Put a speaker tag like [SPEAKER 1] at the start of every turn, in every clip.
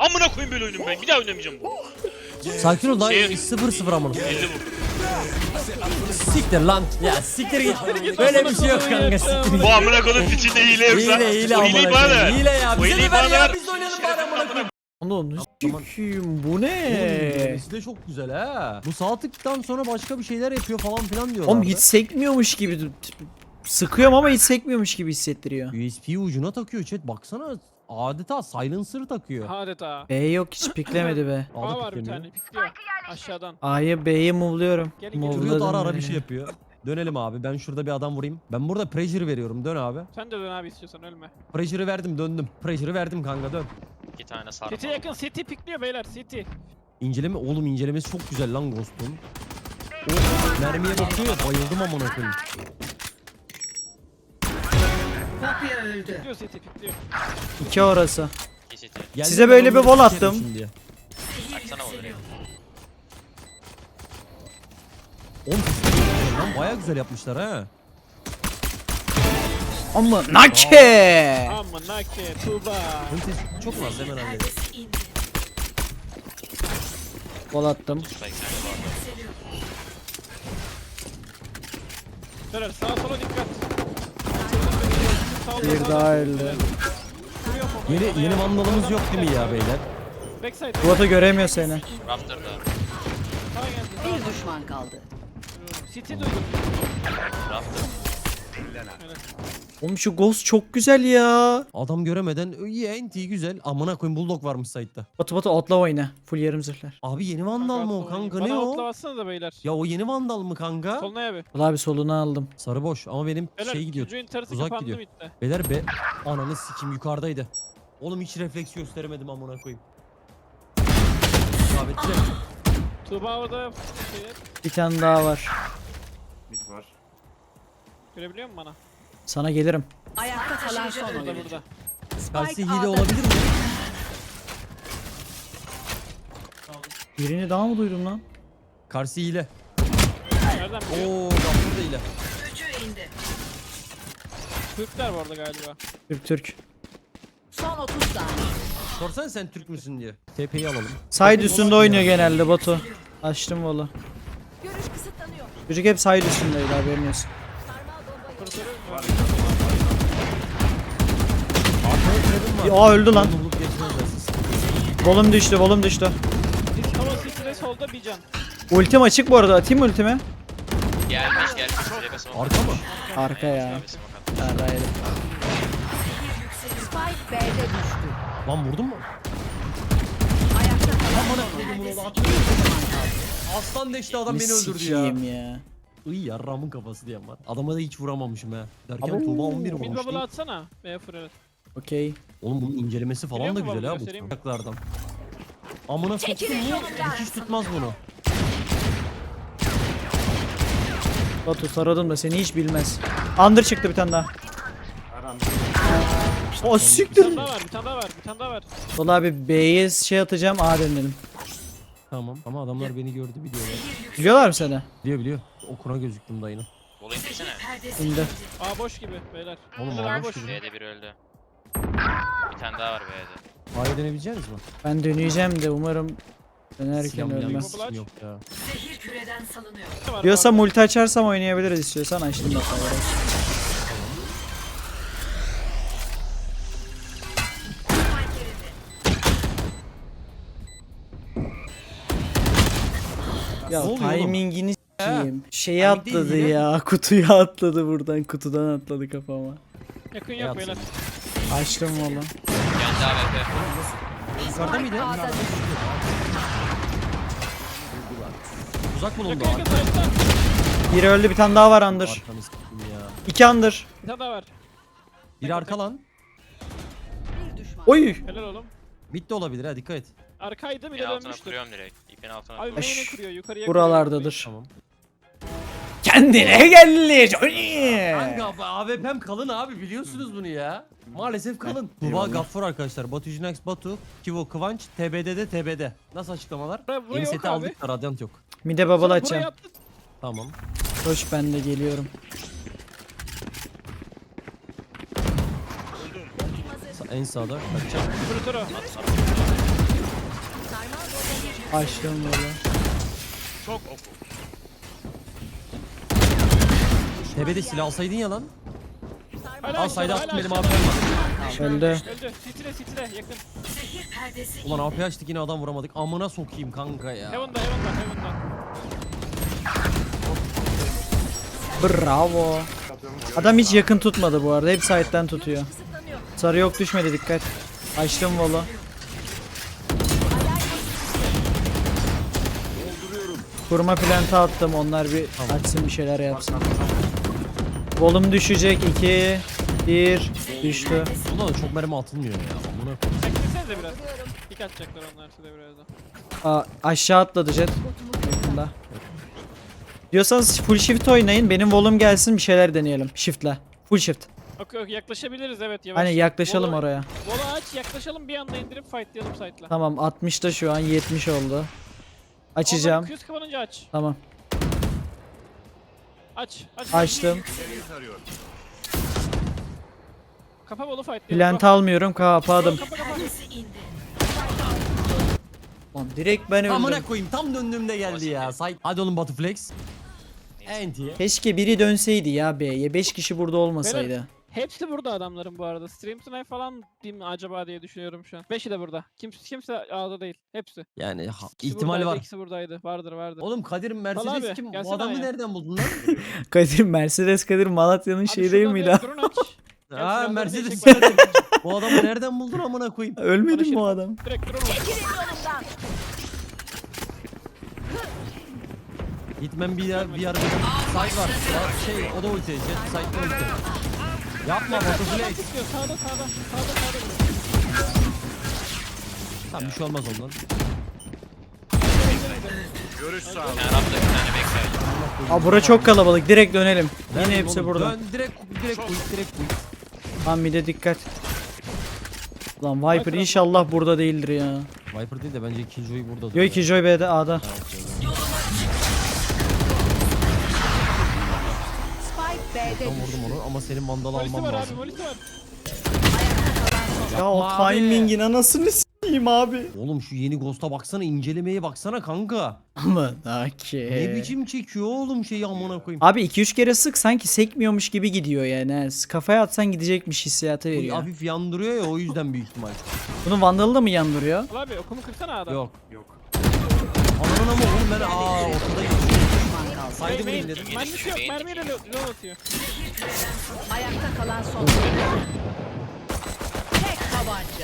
[SPEAKER 1] Amına koyayım böyle oyunum ben. Bir daha oynamayacağım bu.
[SPEAKER 2] Sakin ol lan.
[SPEAKER 1] Şey-
[SPEAKER 2] 0-0 amına.
[SPEAKER 1] 50 vur.
[SPEAKER 2] Siktir lan. Ya siktir git. Böyle bir şey yok kanka siktir git.
[SPEAKER 1] Bu amına koyduğum içinde hile yoksa.
[SPEAKER 2] Hile hile amına
[SPEAKER 1] hileyi bana ver.
[SPEAKER 2] koyayım. Hile ya.
[SPEAKER 1] O
[SPEAKER 2] Bize
[SPEAKER 1] hileyi
[SPEAKER 2] de ver
[SPEAKER 1] bana
[SPEAKER 2] ya.
[SPEAKER 1] ver.
[SPEAKER 2] Biz de oynayalım bari amına koyayım.
[SPEAKER 3] Onu sikiyim bu
[SPEAKER 2] Oğlum
[SPEAKER 3] ne?
[SPEAKER 2] yemesi de çok güzel ha. Bu sağ tıktan sonra başka bir şeyler yapıyor falan filan diyorlar.
[SPEAKER 3] Oğlum hiç sekmiyormuş gibi sıkıyorum ama hiç sekmiyormuş gibi hissettiriyor.
[SPEAKER 2] USB'yi ucuna takıyor chat. Baksana adeta silencer takıyor.
[SPEAKER 4] Adeta.
[SPEAKER 3] B yok hiç piklemedi be.
[SPEAKER 4] A var bir tane pikliyor. Aşağıdan.
[SPEAKER 3] A'yı B'yi move'luyorum.
[SPEAKER 4] Gelin, gelin.
[SPEAKER 2] Duruyor da ara ara bir şey yapıyor. Dönelim abi. Ben şurada bir adam vurayım. Ben burada pressure veriyorum. Dön abi.
[SPEAKER 4] Sen de dön abi istiyorsan ölme.
[SPEAKER 2] Pressure'ı verdim döndüm. Pressure'ı verdim kanka dön.
[SPEAKER 1] İki tane sarma.
[SPEAKER 4] City yakın City pikliyor beyler City.
[SPEAKER 2] İnceleme oğlum incelemesi çok güzel lan Ghost'un. O mermiye bakıyor. Bayıldım amına koyayım.
[SPEAKER 4] Pikliyor City pikliyor.
[SPEAKER 3] İki orası. Size böyle bir
[SPEAKER 2] onu sikerim
[SPEAKER 3] attım.
[SPEAKER 2] şimdi. Oğlum lan baya güzel yapmışlar ha.
[SPEAKER 3] Ama nake.
[SPEAKER 4] Aman nake Tuğba.
[SPEAKER 2] Bunun sesi çok az hemen halledelim.
[SPEAKER 3] Gol attım.
[SPEAKER 4] Beyler sağa sola dikkat.
[SPEAKER 3] Bir daha öldü.
[SPEAKER 2] Yeni yeni vandalımız yok değil mi ya beyler?
[SPEAKER 4] Backside.
[SPEAKER 3] Göremiyor seni.
[SPEAKER 1] Rafter'da.
[SPEAKER 4] Sağa geldi.
[SPEAKER 5] Bir düşman kaldı.
[SPEAKER 4] City duydum.
[SPEAKER 1] Rafter.
[SPEAKER 3] Oğlum şu Ghost çok güzel ya.
[SPEAKER 2] Adam göremeden iyi enti güzel. Amına koyayım bulldog varmış site'da.
[SPEAKER 3] Batu Batu atla oyna. Full yarım zırhlar.
[SPEAKER 2] Abi yeni vandal mı o kanka ne
[SPEAKER 4] Bana
[SPEAKER 2] o?
[SPEAKER 4] atla bassana da beyler.
[SPEAKER 2] Ya o yeni vandal mı kanka?
[SPEAKER 4] Soluna abi.
[SPEAKER 3] Ulan abi solunu aldım.
[SPEAKER 2] Sarı boş ama benim
[SPEAKER 4] Beyler
[SPEAKER 2] şey gidiyor.
[SPEAKER 4] çocuğun
[SPEAKER 2] Uzak
[SPEAKER 4] kapandı
[SPEAKER 2] gidiyor.
[SPEAKER 4] bitti.
[SPEAKER 2] Beyler be ananı sikim yukarıdaydı. Oğlum hiç refleks gösteremedim amına koyayım. Sabitçi.
[SPEAKER 4] Tuğba orada şeyler.
[SPEAKER 3] Bir tane daha var.
[SPEAKER 4] Görebiliyor musun bana?
[SPEAKER 3] Sana gelirim.
[SPEAKER 5] Ayakta kalan son
[SPEAKER 4] Burada
[SPEAKER 5] oyuncu.
[SPEAKER 4] burada.
[SPEAKER 2] Karşı hile
[SPEAKER 5] A'da
[SPEAKER 2] olabilir mi?
[SPEAKER 3] Birini daha mı duydum lan?
[SPEAKER 2] Karşı hile.
[SPEAKER 4] Nereden biliyor?
[SPEAKER 2] Oo Gaffur da hile.
[SPEAKER 4] Türkler var orada galiba.
[SPEAKER 3] Türk Türk.
[SPEAKER 5] Son 30 saniye.
[SPEAKER 2] Sorsana sen Türk müsün diye. TP'yi alalım.
[SPEAKER 3] Side üstünde oynuyor genelde Batu. Açtım valla.
[SPEAKER 5] Görüş kısıtlanıyor.
[SPEAKER 3] Çocuk hep side üstündeydi haberin olsun.
[SPEAKER 2] Var.
[SPEAKER 3] Aa öldü lan.
[SPEAKER 2] Onu bulup geçmezler siz.
[SPEAKER 3] Volum düştü volum düştü.
[SPEAKER 4] Hava City'de solda bir can.
[SPEAKER 3] Ultim açık bu arada atayım mı ultimi?
[SPEAKER 1] Gelmiş gelmiş. Şuraya basma.
[SPEAKER 2] Arka mı?
[SPEAKER 3] Arka ya.
[SPEAKER 1] Abi smoke attı.
[SPEAKER 3] Yarraydı.
[SPEAKER 5] Spike B'de düştü.
[SPEAKER 2] Lan vurdun mu?
[SPEAKER 5] Ayakta kalan son oyuncu.
[SPEAKER 2] Aslan deşti adam beni öldürdü ya.
[SPEAKER 3] sikiyim ya.
[SPEAKER 2] Iy yarramın kafası diyen var. Adama da hiç vuramamışım ha. Derken. Tuğba 11
[SPEAKER 4] Mid
[SPEAKER 2] vurmuş
[SPEAKER 4] bubble
[SPEAKER 2] değil.
[SPEAKER 4] atsana. B fırlat.
[SPEAKER 3] Okey.
[SPEAKER 2] Oğlum bunun incelemesi falan
[SPEAKER 4] Biliyor
[SPEAKER 2] da
[SPEAKER 4] musun
[SPEAKER 2] güzel ha bu
[SPEAKER 4] göstereyim mi?
[SPEAKER 2] bıçaklardan. Amına soktum mu? Dikiş tutmaz bunu.
[SPEAKER 3] Batu taradım da seni hiç bilmez. Under çıktı bir tane daha. O
[SPEAKER 4] Bir
[SPEAKER 3] siktir.
[SPEAKER 4] tane daha var, bir tane daha var, bir tane daha var.
[SPEAKER 3] Valla abi B'ye şey atacağım A denelim.
[SPEAKER 2] Tamam ama adamlar beni gördü biliyorlar.
[SPEAKER 3] Biliyorlar mı seni?
[SPEAKER 2] Biliyor biliyor. Okuna gözüktüm dayının.
[SPEAKER 1] Bolu indirsene.
[SPEAKER 3] İndi.
[SPEAKER 4] A boş gibi beyler.
[SPEAKER 2] Oğlum,
[SPEAKER 4] Beyler,
[SPEAKER 2] A boş gibi.
[SPEAKER 1] B'de biri öldü. Tane daha var B'de.
[SPEAKER 2] A'ya denebileceğiniz mi?
[SPEAKER 3] Ben döneceğim de umarım dönerken
[SPEAKER 2] milah
[SPEAKER 3] ölmez.
[SPEAKER 2] yok yok ya.
[SPEAKER 4] var,
[SPEAKER 3] Diyorsa
[SPEAKER 4] var.
[SPEAKER 3] multi açarsam oynayabiliriz istiyorsan açtım bak. Ya
[SPEAKER 2] Ne oluyor oğlum?
[SPEAKER 3] timingini s**eyim.
[SPEAKER 2] Değil
[SPEAKER 3] atladı
[SPEAKER 2] yine.
[SPEAKER 3] ya. Kutuyu atladı buradan. Kutudan atladı kafama.
[SPEAKER 4] Yakın yok beyler.
[SPEAKER 3] Açtım valla.
[SPEAKER 1] Kendi AWP.
[SPEAKER 2] Yukarıda mıydı? Uzak bulundu.
[SPEAKER 3] Biri öldü bir tane daha var under.
[SPEAKER 2] Ya.
[SPEAKER 3] İki under.
[SPEAKER 4] Bir tane daha var.
[SPEAKER 2] Bir arka lan.
[SPEAKER 5] Bir düşman.
[SPEAKER 3] Oy.
[SPEAKER 4] Helal oğlum.
[SPEAKER 2] Mid de olabilir ha dikkat et.
[SPEAKER 4] Arkaydı bir
[SPEAKER 1] İpin altına
[SPEAKER 4] dönmüştür.
[SPEAKER 1] kuruyorum direkt. İpin altına
[SPEAKER 4] Abi
[SPEAKER 1] kuruyorum.
[SPEAKER 4] main'e kuruyor, yukarıya
[SPEAKER 3] Buralardadır.
[SPEAKER 2] Tamam.
[SPEAKER 3] Kendine geldi Johnny.
[SPEAKER 2] Kanka AWP'm kalın abi biliyorsunuz bunu ya. Maalesef kalın. Tuba Gaffur arkadaşlar. Batu Jinax Batu. Kivo Kıvanç. TBD'de TBD. Nasıl açıklamalar?
[SPEAKER 4] Buraya-
[SPEAKER 2] Yeni
[SPEAKER 4] yok
[SPEAKER 2] seti
[SPEAKER 4] abi.
[SPEAKER 2] aldık da Radyant yok.
[SPEAKER 3] Mide bubble
[SPEAKER 4] Buraya
[SPEAKER 3] açacağım.
[SPEAKER 2] Tamam.
[SPEAKER 3] Hoş ben de geliyorum.
[SPEAKER 2] Sa- En sağda. Kaçacağım.
[SPEAKER 4] Operatörü.
[SPEAKER 3] Açtım böyle.
[SPEAKER 1] Çok oku.
[SPEAKER 2] Tepede silah alsaydın ya lan. Al sayda attım benim. AP'm var.
[SPEAKER 3] Öldü.
[SPEAKER 4] Öldü. City'de City'de yakın.
[SPEAKER 2] Ulan AP açtık yine adam vuramadık. Amına sokayım kanka ya.
[SPEAKER 4] Heaven'da Heaven'da Heaven'da.
[SPEAKER 3] Bravo. Adam hiç yakın tutmadı bu arada. Hep side'den tutuyor. Sarı yok düşmedi dikkat. Açtım volu. Kurma plantı attım. Onlar bir açsın bir şeyler yapsın. Volum düşecek. 2 1 düştü.
[SPEAKER 2] Ulan da çok mermi atılmıyor ya. Amına koyayım.
[SPEAKER 4] Beklesenize biraz. Pik atacaklar onlar size birazdan.
[SPEAKER 3] Aa, aşağı atladı jet. Yakında. Diyorsanız full shift oynayın. Benim volum gelsin bir şeyler deneyelim. Shift'le. Full shift.
[SPEAKER 4] Okey okey yaklaşabiliriz evet yavaş.
[SPEAKER 3] Hani yaklaşalım
[SPEAKER 4] Volu-
[SPEAKER 3] oraya.
[SPEAKER 4] Volu aç yaklaşalım bir anda indirip fightlayalım site'la.
[SPEAKER 3] Tamam 60'da şu an 70 oldu. Açacağım.
[SPEAKER 4] 200 kapanınca aç.
[SPEAKER 3] Tamam.
[SPEAKER 4] Aç. Aç.
[SPEAKER 3] Açtım.
[SPEAKER 4] Kapa Volu fightlayalım.
[SPEAKER 3] Plant almıyorum. Kapadım.
[SPEAKER 4] Kapa kapa.
[SPEAKER 3] Lan direkt ben öldüm.
[SPEAKER 2] Amına koyayım tam döndüğümde geldi ya. Say Hadi oğlum Batu Flex. Enti.
[SPEAKER 3] Keşke biri dönseydi ya B'ye. 5 kişi burada olmasaydı.
[SPEAKER 4] Hepsi burada adamların bu arada. Stream Tonight falan değil mi acaba diye düşünüyorum şu an. Beşi de burada. Kimse kimse A'da değil. Hepsi.
[SPEAKER 2] Yani ha,
[SPEAKER 4] İkisi
[SPEAKER 2] ihtimal
[SPEAKER 4] buradaydı,
[SPEAKER 2] var.
[SPEAKER 4] ikisi buradaydı. Vardır vardır.
[SPEAKER 2] Oğlum Kadir Mercedes
[SPEAKER 4] abi,
[SPEAKER 2] kim? Bu adamı
[SPEAKER 4] ya.
[SPEAKER 2] nereden buldun lan?
[SPEAKER 3] Kadir Mercedes Kadir Malatya'nın şey değil miydi?
[SPEAKER 4] drone aç. Silahları
[SPEAKER 2] Mercedes. Bu adamı nereden buldun amına koyayım?
[SPEAKER 3] Ölmedi mi
[SPEAKER 4] Barış'ın-
[SPEAKER 3] adam?
[SPEAKER 4] Direkt drone aç.
[SPEAKER 2] Hitman bir yer bir yer bir site var. Ya Şey o da ulti. Jet site'da ulti. Yapma Batu Flex.
[SPEAKER 4] Çıkıyor sağda sağda. Sağda sağda.
[SPEAKER 2] Tamam bir şey olmaz ondan.
[SPEAKER 1] Bir tane rapta bir tane backside.
[SPEAKER 3] Aa bura çok kalabalık. Direkt dönelim. Yine
[SPEAKER 2] Dön
[SPEAKER 3] hepsi
[SPEAKER 2] oğlum,
[SPEAKER 3] burada.
[SPEAKER 2] Dön direkt direkt quick direkt.
[SPEAKER 3] Lan bir de dikkat. Lan Viper inşallah burada değildir ya.
[SPEAKER 2] Viper değil de bence Killjoy burada.
[SPEAKER 3] Yo iki Joy B'de A'da.
[SPEAKER 2] Tam vurdum onu ama senin
[SPEAKER 4] Polisi
[SPEAKER 2] alman
[SPEAKER 4] abi
[SPEAKER 2] lazım.
[SPEAKER 3] Ya o
[SPEAKER 2] abi.
[SPEAKER 3] timingin anasını s**eyim abi.
[SPEAKER 2] Oğlum şu yeni Ghost'a baksana incelemeye baksana kanka.
[SPEAKER 3] Ama ki.
[SPEAKER 2] Ne biçim çekiyor oğlum şeyi amına koyayım.
[SPEAKER 3] Abi 2-3 kere sık sanki sekmiyormuş gibi gidiyor yani. ha. Kafaya atsan gidecekmiş hissiyatı
[SPEAKER 2] Bu
[SPEAKER 3] veriyor.
[SPEAKER 2] hafif yandırıyor ya o yüzden büyük ihtimal.
[SPEAKER 3] Bunun vandalı da mı yandırıyor?
[SPEAKER 4] Al abi okumu kırsana adam.
[SPEAKER 2] Yok. Yok. Ananın ama oğlum ben aa ortada geçiyor. Saydı
[SPEAKER 4] Main,
[SPEAKER 2] mı dedim.
[SPEAKER 4] mermisi yok mermiyle lo- low atıyor.
[SPEAKER 5] ayakta kalan son.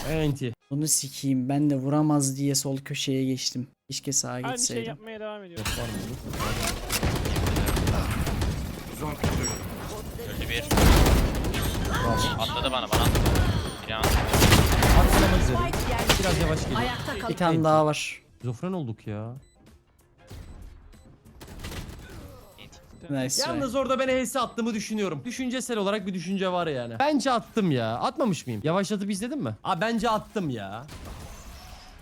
[SPEAKER 2] Enti.
[SPEAKER 3] Onu sikeyim ben de vuramaz diye sol köşeye geçtim. Keşke sağa
[SPEAKER 4] Aynı şey yapmaya devam ediyor.
[SPEAKER 2] Var mı oğlum?
[SPEAKER 1] Öldü bir. Atladı bana bana
[SPEAKER 2] üzere.
[SPEAKER 5] Spike yerleştirildi.
[SPEAKER 2] Biraz yavaş gelin.
[SPEAKER 5] Ayakta
[SPEAKER 3] Bir tane daha var.
[SPEAKER 2] Şizofren olduk ya.
[SPEAKER 3] Nice try.
[SPEAKER 2] Yalnız orada ben HS attığımı düşünüyorum. Düşüncesel olarak bir düşünce var yani. Bence attım ya. Atmamış mıyım? Yavaşlatıp izledin mi? Aa bence attım ya.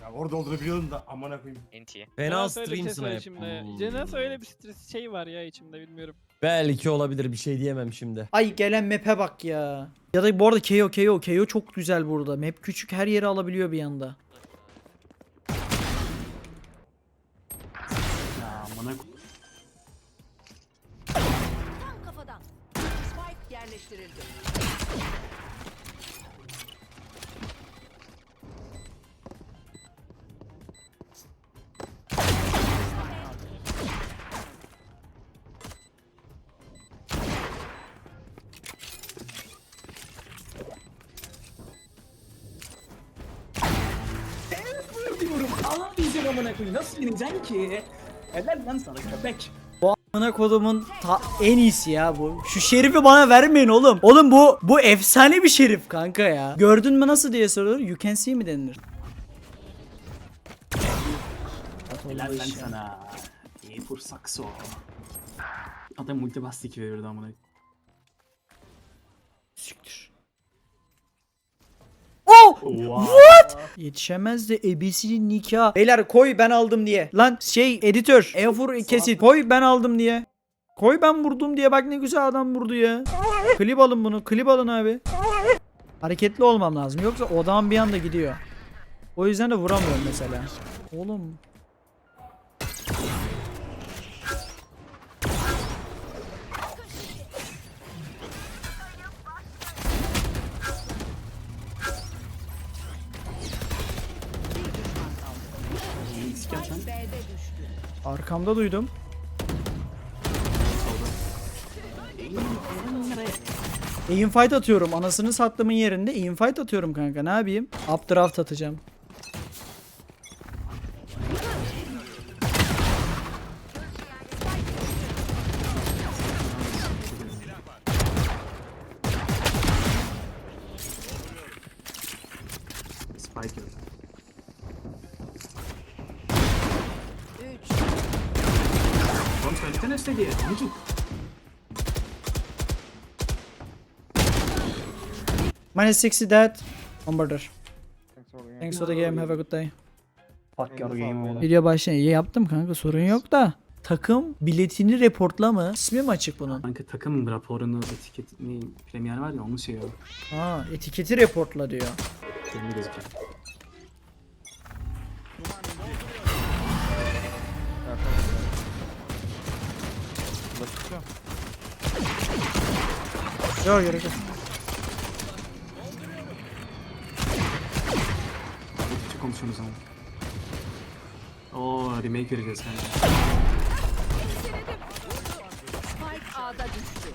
[SPEAKER 6] Ya orada olduğunu biliyordum da amına koyayım.
[SPEAKER 1] Inti.
[SPEAKER 2] Fena
[SPEAKER 4] Nasıl öyle bir
[SPEAKER 2] stream
[SPEAKER 4] var
[SPEAKER 2] snipe.
[SPEAKER 4] içimde?
[SPEAKER 2] Hmm.
[SPEAKER 4] Öyle bir stres şey var ya içimde bilmiyorum.
[SPEAKER 2] Belki olabilir bir şey diyemem şimdi.
[SPEAKER 3] Ay gelen map'e bak ya. Ya da bu arada KO KO KO çok güzel burada. Map küçük her yeri alabiliyor bir anda.
[SPEAKER 6] Amına koyayım.
[SPEAKER 7] Nasıl yeneceksin ki? Helal lan sana köpek.
[SPEAKER 3] Amına kodumun ta- en iyisi ya bu. Şu şerifi bana vermeyin oğlum. Oğlum bu bu efsane bir şerif kanka ya. Gördün mü nasıl diye sorulur. You can see mi denilir?
[SPEAKER 7] Helal lan sana. İyi for sakso. Adam multi bastı ki verirdi amına.
[SPEAKER 3] Siktir. Oh!
[SPEAKER 7] What?
[SPEAKER 3] Yetişemez de ebesinin nikah. Beyler koy ben aldım diye. Lan şey editör. Efor kesit. Koy ben aldım diye. Koy ben vurdum diye bak ne güzel adam vurdu ya. Klip alın bunu. Klip alın abi. Hareketli olmam lazım. Yoksa odam bir anda gidiyor. O yüzden de vuramıyorum mesela. Oğlum.
[SPEAKER 7] Gel sen.
[SPEAKER 3] Arkamda duydum. Aim fight atıyorum. Anasını sattığımın yerinde aim fight atıyorum kanka. Ne yapayım? Updraft atacağım. Minus 60 dead. On border. Thanks for the game. Have a good day.
[SPEAKER 7] Fuck your game oğlum.
[SPEAKER 3] Video başlayın. İyi yaptım kanka. Sorun yok da. Takım biletini reportla mı? İsmi mi açık bunun?
[SPEAKER 7] Kanka takım raporunu etiket ne premier var ya onun şeyi o.
[SPEAKER 3] Ha, etiketi reportla diyor.
[SPEAKER 7] Belli gözüküyor.
[SPEAKER 3] Yok gerek yok.
[SPEAKER 7] Türkçe konuşuyoruz ama. Oo remake vereceğiz kanka.
[SPEAKER 5] Spike A'da düştü.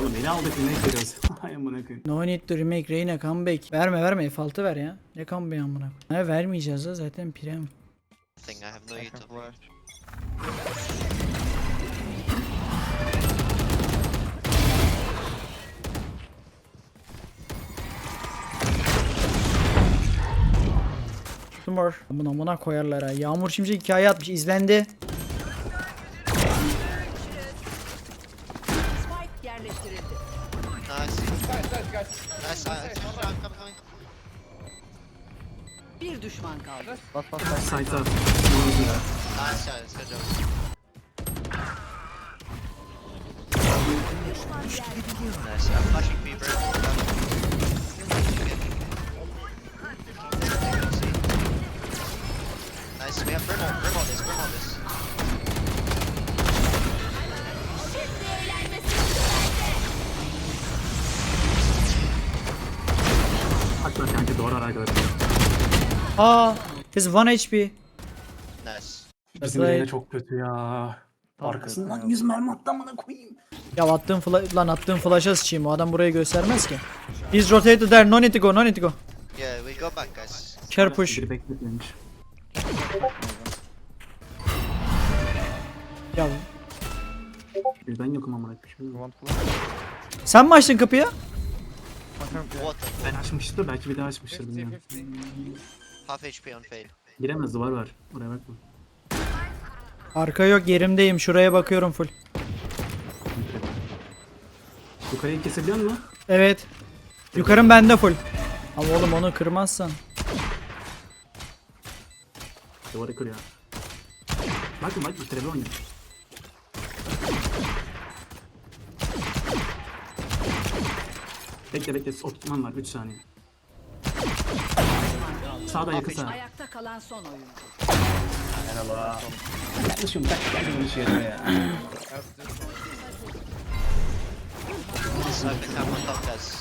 [SPEAKER 7] Oğlum beni aldık remake veriyoruz. Hay amına koyayım.
[SPEAKER 3] No need to remake Reyna comeback. Verme verme F6 ver ya. Ne comeback amına koyayım. Ha vermeyeceğiz ha zaten prem.
[SPEAKER 1] I have no YouTube.
[SPEAKER 3] Tumor. Amına amına koyarlar ha. Yağmur Şimşek hikaye atmış. izlendi.
[SPEAKER 5] Bir düşman kaldı.
[SPEAKER 1] Shot. Let's go, Joe. Nice.
[SPEAKER 7] Arkadaşlar.
[SPEAKER 3] Aa, his 1 HP.
[SPEAKER 1] Nice.
[SPEAKER 7] Bizim
[SPEAKER 3] right.
[SPEAKER 7] Reyna çok kötü ya. Arkasından 100 mermi attı amına koyayım.
[SPEAKER 3] Ya attığın fla lan attığın flash'a sıçayım. O adam burayı göstermez ki. He's rotated there. No need to go. No need to go.
[SPEAKER 1] Yeah, we go back, guys.
[SPEAKER 3] Care push.
[SPEAKER 7] Biri bekletmemiş.
[SPEAKER 3] Ya
[SPEAKER 7] Bir ben yokum amına koyayım.
[SPEAKER 3] sen mi açtın kapıyı?
[SPEAKER 1] What the
[SPEAKER 7] Ben açmıştır belki bir daha açmıştır bilmiyorum.
[SPEAKER 1] Half HP on fail.
[SPEAKER 7] Giremez duvar var. Oraya bakma.
[SPEAKER 3] Arka yok yerimdeyim. Şuraya bakıyorum full.
[SPEAKER 7] Yukarıyı kesebiliyor musun?
[SPEAKER 3] Evet. Yukarım bende full. Ama oğlum onu kırmazsan.
[SPEAKER 7] Duvarı kırıyor. Bakın bak bitirebilir oynuyor. Bekle bekle oturtmam var 3 saniye. Sağda yakın sağ.
[SPEAKER 5] Ayakta kalan son oyuncu.
[SPEAKER 7] Yaklaşıyorum bak gel konuşuyorum ya.
[SPEAKER 1] Sniper cam on top, guys.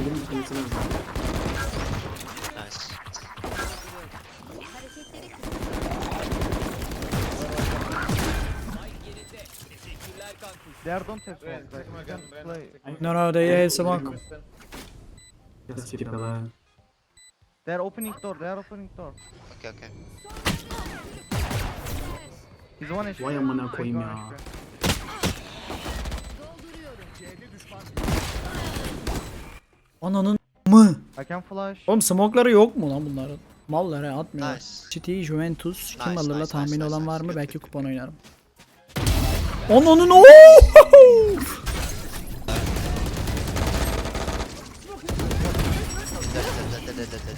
[SPEAKER 7] Benim kanıtı lazım.
[SPEAKER 1] Nice.
[SPEAKER 3] No no they have smoke.
[SPEAKER 7] Yaz çekip ala.
[SPEAKER 8] They are opening door. They are opening door.
[SPEAKER 1] Okay, okay.
[SPEAKER 8] He's one HP.
[SPEAKER 7] Vay amına koyayım ya.
[SPEAKER 3] Ananın mı?
[SPEAKER 8] I can flash.
[SPEAKER 3] Oğlum smoke'ları yok mu lan bunların? Mallar he atmıyor.
[SPEAKER 1] Nice.
[SPEAKER 3] City, Juventus, kim
[SPEAKER 1] Nice,
[SPEAKER 3] alırla
[SPEAKER 1] nice,
[SPEAKER 3] tahmin
[SPEAKER 1] nice,
[SPEAKER 3] olan
[SPEAKER 1] nice,
[SPEAKER 3] var mı?
[SPEAKER 1] Good,
[SPEAKER 3] Belki
[SPEAKER 1] good,
[SPEAKER 3] kupon oynarım.
[SPEAKER 1] Dead, dead.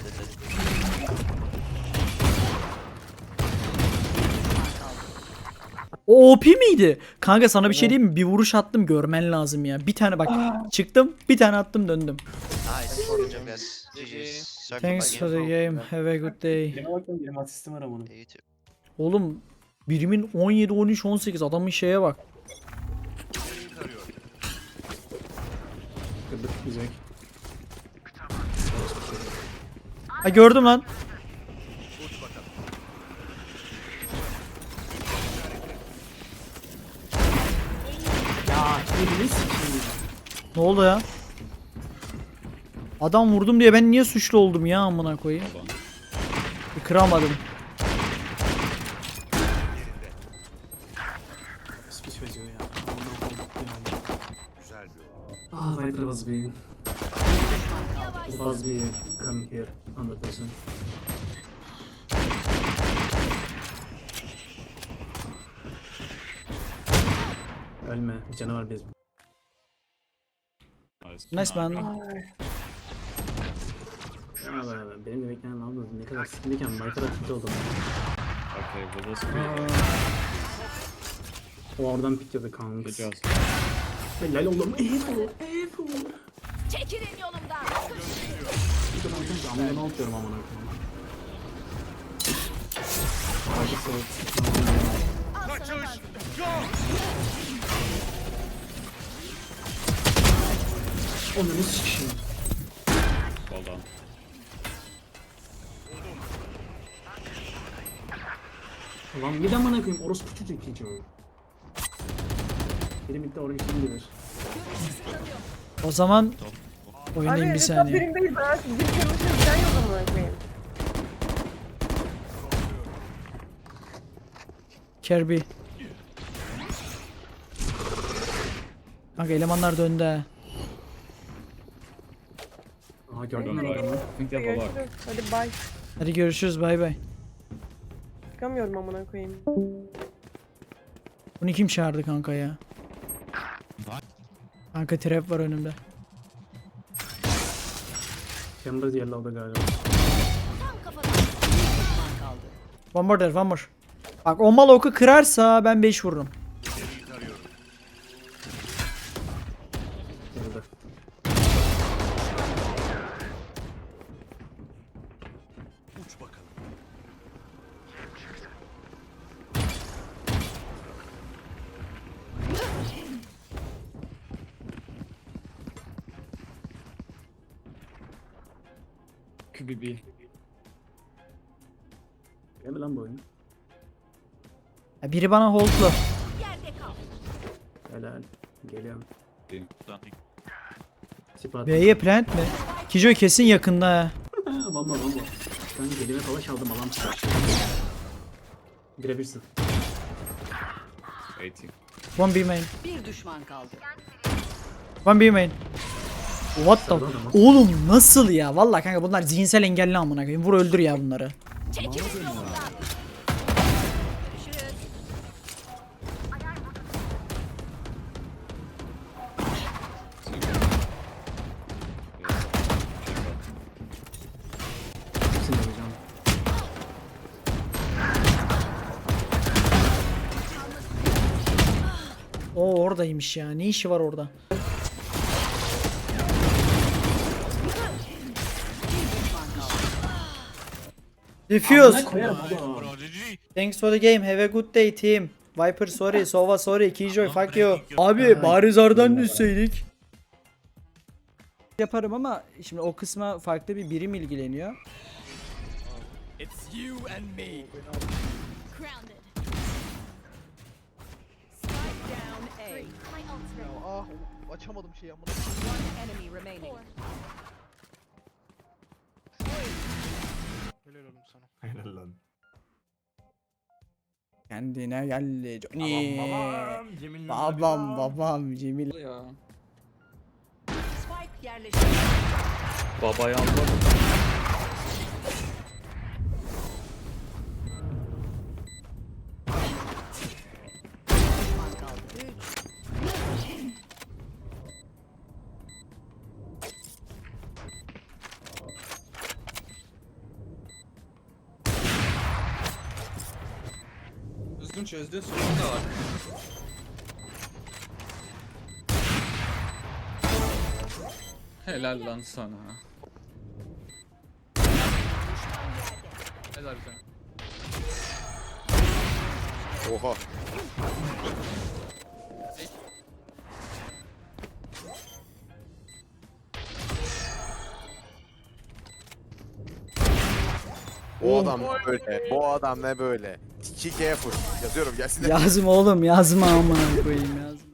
[SPEAKER 3] O OP miydi? Kanka sana bir şey diyeyim mi? Bir vuruş attım görmen lazım ya. Bir tane bak çıktım bir tane attım döndüm. Thanks for the game. Have a good day.
[SPEAKER 7] Benim asistim var
[SPEAKER 1] too.
[SPEAKER 3] Oğlum birimin 17, 13, 18 adamın şeye bak. Ha gördüm lan.
[SPEAKER 7] Ya elini sikeyim.
[SPEAKER 3] Ne oldu ya? Adam vurdum diye ben niye suçlu oldum ya amına koyayım? Kıramadım.
[SPEAKER 7] Viper was being. Was being come here 100%. Ölme. Bir canavar biz.
[SPEAKER 3] Nice man.
[SPEAKER 7] Ya be, benim de beklenen almadı. Ne kadar sıkıntıyken Viper'a tilt oldum. O oradan kanks. Helal oğlum. Evet oğlum. Evet oğlum.
[SPEAKER 5] Çekilin yolumdan.
[SPEAKER 7] Bir de amına ne yapıyorum amına koyayım. Viper soğuk. Onu ne sikişim. Ulan bir de amına koyayım orospu çocuk hiç o. Biri bitti oraya kim gelir?
[SPEAKER 3] O zaman oynayayım bir saniye.
[SPEAKER 9] Birindeyiz ben. Bir kırmızı yok koyayım.
[SPEAKER 3] Kirby. Kanka elemanlar döndü ha.
[SPEAKER 7] Aha gördün mü adamı?
[SPEAKER 9] Görüşürüz. Hadi bay.
[SPEAKER 3] Hadi görüşürüz bay bay.
[SPEAKER 9] Çıkamıyorum amına koyayım.
[SPEAKER 3] Bunu kim çağırdı kanka ya? Kanka trap var önümde.
[SPEAKER 7] Chamber yellow'da galiba.
[SPEAKER 3] One more there, one more. Bak o mal oku kırarsa ben 5 vururum. Ya biri bana holdlu.
[SPEAKER 7] Helal. Geliyorum. Siprat.
[SPEAKER 3] B'ye plant mi? Kijo kesin yakında ha.
[SPEAKER 7] Valla valla. Ben gelime dolaş aldım alan çıkar. Birebirsin.
[SPEAKER 10] 80.
[SPEAKER 3] One B main.
[SPEAKER 5] Bir düşman kaldı.
[SPEAKER 3] One B main. What the... Oğlum nasıl ya? Vallahi kanka bunlar zihinsel engelli amına koyayım. Vur öldür ya bunları.
[SPEAKER 5] Çekilin
[SPEAKER 3] oradaymış ya. Ne işi var orada?
[SPEAKER 7] Baba.
[SPEAKER 3] Thanks for the game. Have a good day team. Viper sorry. Sova sorry. Killjoy fuck you. Abi bari zardan düşseydik. Yaparım ama şimdi o kısma farklı bir birim ilgileniyor.
[SPEAKER 8] Ah açamadım şeyi amına.
[SPEAKER 5] Enemy remaining.
[SPEAKER 8] Helal oğlum sana.
[SPEAKER 6] Helal lan.
[SPEAKER 3] Kendine geldi Johnny.
[SPEAKER 6] Babam Cemil'in
[SPEAKER 3] Babam babam Cemil.
[SPEAKER 5] Spike yerleştirildi.
[SPEAKER 10] Babayı anladım. Düzgün çözdün sorun da var. Helal lan sana. Helal sana.
[SPEAKER 1] Oha.
[SPEAKER 11] Bu adam ne böyle? Bu adam ne böyle? 2K full. Yazıyorum gelsin.
[SPEAKER 3] Yazma oğlum yazma amına koyayım yazma.